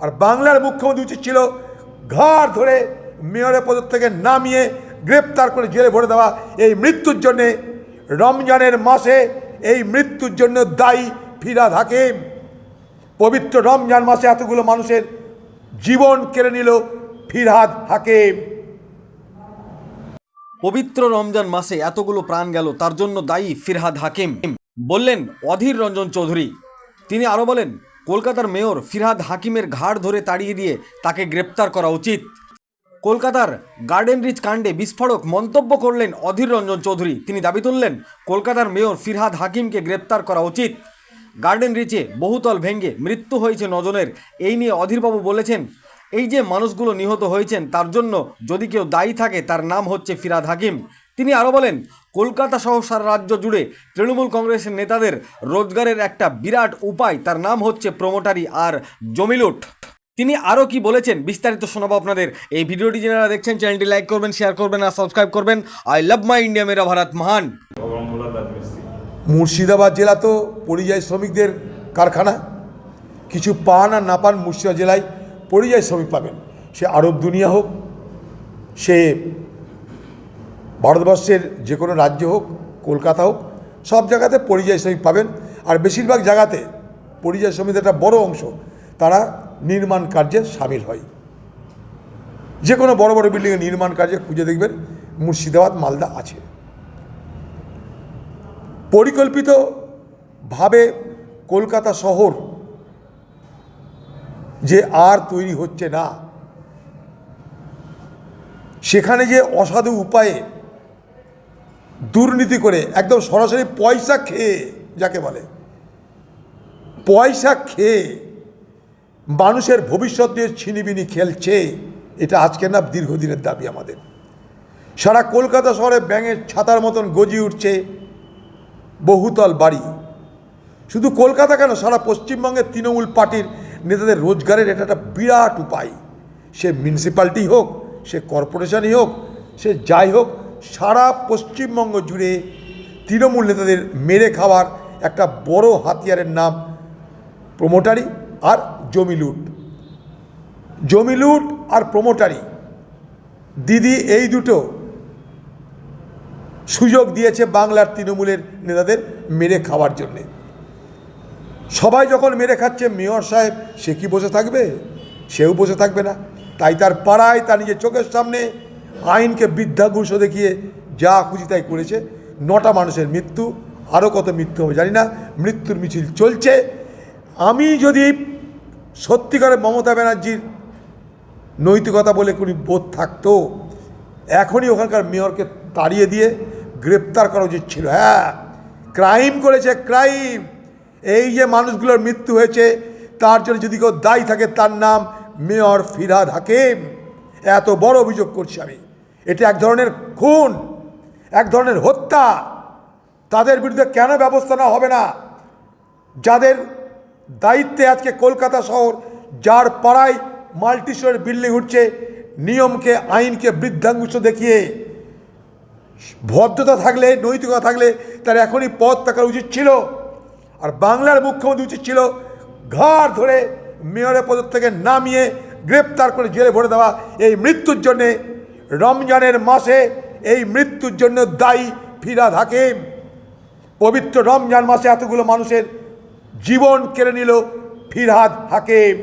আর বাংলার মুখ্যমন্ত্রী উচিত ছিল ঘাড় ধরে মেয়রের পদ থেকে নামিয়ে গ্রেপ্তার করে জেলে ভরে দেওয়া এই মৃত্যুর জন্যে রমজানের মাসে এই মৃত্যুর জন্য দায়ী ফিরাদ হাকিম। পবিত্র রমজান মাসে এতগুলো মানুষের জীবন কেড়ে নিল ফিরহাদ হাকিম। পবিত্র রমজান মাসে এতগুলো প্রাণ গেল, তার জন্য দায়ী ফিরহাদ হাকিম। বললেন, অধীর রঞ্জন চৌধুরী। তিনি আরও বলেন কলকাতার মেয়র ফিরহাদ হাকিমের ঘাড় ধরে তাড়িয়ে দিয়ে তাকে গ্রেপ্তার করা উচিত। কলকাতার গার্ডেন রিচ কাণ্ডে বিস্ফোরক মন্তব্য করলেন অধীর রঞ্জন চৌধুরী। তিনি দাবি তুললেন, কলকাতার মেয়র ফিরহাদ হাকিমকে গ্রেপ্তার করা উচিত। গার্ডেন রিচে বহুতল ভেঙে মৃত্যু হয়েছে নজনের, এই নিয়ে অধীরবাবু বলেছেন, এই যে মানুষগুলো নিহত হয়েছেন, তার জন্য যদি কেউ দায়ী থাকে, তার নাম হচ্ছে ফিরাদ হাকিম। তিনি আরও বলেন, কলকাতা সহ সারা রাজ্য জুড়ে তৃণমূল কংগ্রেসের নেতাদের রোজগারের একটা বিরাট উপায়, তার নাম হচ্ছে প্রমোটারি আর জমিলুট। তিনি আরও কি বলেছেন বিস্তারিত শোনাবো আপনাদের। এই ভিডিওটি যারা দেখছেন, চ্যানেলটি লাইক করবেন, শেয়ার করবেন আর সাবস্ক্রাইব করবেন। আই লাভ মাই ইন্ডিয়া, মেরা ভারত মহান। মুর্শিদাবাদ জেলা তো পরিযায়ী শ্রমিকদের কারখানা। কিছু পান আর না পান মুর্শিদাবাদ জেলায় পরিযায়ী শ্রমিক পাবেন। সে আরব দুনিয়া হোক, সে ভারতবর্ষের যে কোনো রাজ্য হোক, কলকাতা হোক, সব জায়গাতে পরিযায়ী শ্রমিক পাবেন। আর বেশিরভাগ জায়গাতে পরিযায়ী শ্রমিকদের একটা বড় অংশ, তারা নির্মাণ কার্যে সামিল হয়। যে কোনো বড় বড় বিল্ডিংয়ের নির্মাণ কার্যে খুঁজে দেখবেন, মুর্শিদাবাদ, মালদা আছে। পরিকল্পিতভাবে কলকাতা শহর যে আর তৈরি হচ্ছে না, সেখানে যে অসাধু উপায়ে দুর্নীতি করে একদম সরাসরি পয়সা খেয়ে, যাকে বলে, পয়সা খেয়ে মানুষের ভবিষ্যৎ দিয়ে ছিনিবিনি খেলছে, এটা আজকে না, দীর্ঘদিনের দাবি আমাদের। সারা কলকাতা শহরে ব্যাঙের ছাতার মতন গজি উঠছে বহুতল বাড়ি। শুধু কলকাতা কেন, সারা পশ্চিমবঙ্গের তৃণমূল পার্টির নেতাদের রোজগারের এটা একটা বিরাট উপায়। সে মিউনিসিপ্যালিটি হোক, সে কর্পোরেশনই হোক, সে যাই হোক সারা পশ্চিমবঙ্গ জুড়ে তৃণমূল নেতাদের মেরে খাওয়ার একটা বড় হাতিয়ারের নাম প্রমোটারি আর জমি লুট। জমি লুট আর প্রমোটারি। দিদি এই দুটো সুযোগ দিয়েছে বাংলার তৃণমূলের নেতাদের মেরে খাওয়ার জন্যে। সবাই যখন মেরে খাচ্ছে, মেয়র সাহেব, সে কি বসে থাকবে? সেও বসে থাকবে না। তাই তার পাড়ায় তার নিজের চোখের সামনে আইনকে বৃদ্ধা বৃদ্ধাগুষ দেখিয়ে যা খুশি তাই করেছে। নটা মানুষের মৃত্যু আরও কত মৃত্যু হবে জানি না। মৃত্যুর মিছিল চলছে। আমি যদি সত্যিকারে মমতা ব্যানার্জির নৈতিকতা বলে কোনো বোধ থাকতো, এখনই ওখানকার মেয়রকে তাড়িয়ে দিয়ে গ্রেপ্তার করা উচিত ছিল। হ্যাঁ ক্রাইম করেছে, ক্রাইম। এই যে মানুষগুলোর মৃত্যু হয়েছে, তার জন্য যদি কেউ দায়ী থাকে, তার নাম মেয়র ফিরাদ হাকিম। এত বড় অভিযোগ করছি আমি। এটা এক ধরনের খুন, এক ধরনের হত্যা। তাদের বিরুদ্ধে কেন ব্যবস্থা না হবে না? যাদের দায়িত্বে আজকে কলকাতা শহর, যার পাড়ায় মাল্টিস্টোরের বিল্ডিং উঠছে, নিয়মকে, আইনকে বৃদ্ধাঙ্গুষ দেখিয়ে, ভদ্রতা থাকলে, নৈতিকতা থাকলে তার এখনই পথ থাকার উচিত ছিল। আর বাংলার মুখ্যমন্ত্রী উচিত ছিল ঘাড় ধরে মেয়রের পদ থেকে নামিয়ে গ্রেপ্তার করে জেলে ভরে দেওয়া এই মৃত্যুর জন্যে, রমজানের মাসে এই মৃত্যুর জন্য দায়ী ফিরাদ থাকে পবিত্র রমজান মাসে এতগুলো মানুষের জীবন কেড়ে নিল ফিরহাদ হাকিম।